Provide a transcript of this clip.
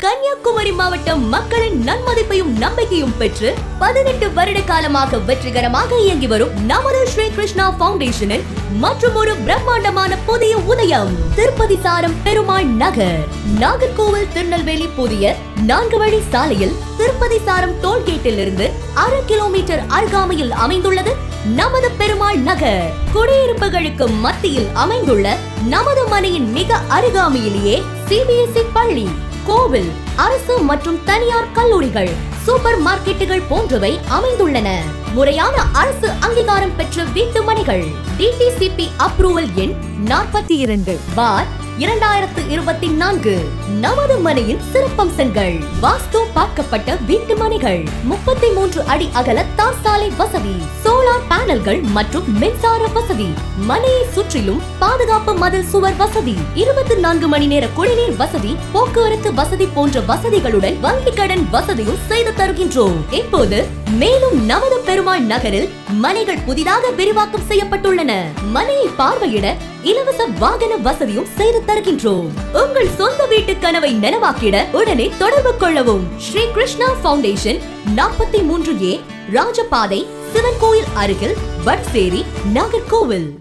கன்னியாகுமரி மாவட்டம் மக்களின் நன்மதிப்பையும் நம்பிக்கையும் பெற்று பதினெட்டு வருட காலமாக வெற்றிகரமாக இயங்கி வரும் நமது ஸ்ரீ கிருஷ்ணா பவுண்டேஷனின் மற்றும் ஒரு பிரம்மாண்டமான புதிய உதயம் திருப்பதி சாரம் பெருமாள் நகர். நாகர்கோவில் திருநெல்வேலி புதிய நான்கு வழி சாலையில் திருப்பதி சாரம் டோல்கேட்டில் இருந்து அரை கிலோமீட்டர் அருகாமையில் அமைந்துள்ளது நமது பெருமாள் நகர். குடியிருப்புகளுக்கு மத்தியில் அமைந்துள்ள நமது மனையின் மிக அருகாமையிலேயே சிபிஎஸ்இ பள்ளி. கோவில் அரசு மற்றும் தனியார் கல்லூரிகள் சூப்பர் மார்க்கெட்டுகள் போன்றவை அமைந்துள்ளன. முறையான அரசு அங்கீகாரம் பெற்ற வீட்டு மனைகள் டிடிசிபி அப்ரூவல் எண் நாற்பத்தி இரண்டு பார் இரண்டாயிரத்து இருபத்தி நான்கு நமது மனையின் சிறப்பம்சங்கள். வாஸ்து பார்க்கப்பட்ட வீட்டு மனைகள் முப்பத்தி மூன்று அடி அகல தார் சாலை வசதி. சோலார் பேனல்கள் மற்றும் மின்சார வசதி. மனையை சுற்றிலும் பாதுகாப்பு மதில் சுவர் வசதி. இருபத்தி நான்கு மணி நேர குடிநீர் வசதி. போக்குவரத்து வசதி போன்ற வசதிகளுடன் வங்கி கடன் வசதியும் செய்து தருகின்றோம். இப்போது மேலும் நமது பெருமாள் நகரில் மனைகள் புதிதாக விரிவாக்கம் செய்யப்பட்டுள்ளன. மனையை பார்வையிட இலவச வாகன வசதியும் செய்து தருகின்றோம். உங்கள் சொந்த வீட்டு கனவை நனவாக்கிட உடனே தொடர்பு கொள்ளவும். ஸ்ரீ கிருஷ்ணா பவுண்டேஷன் நாற்பத்தி மூன்று ஏ ராஜபாதை சிவன் கோயில் அருகில் வட்சேரி நாகர்கோவில்.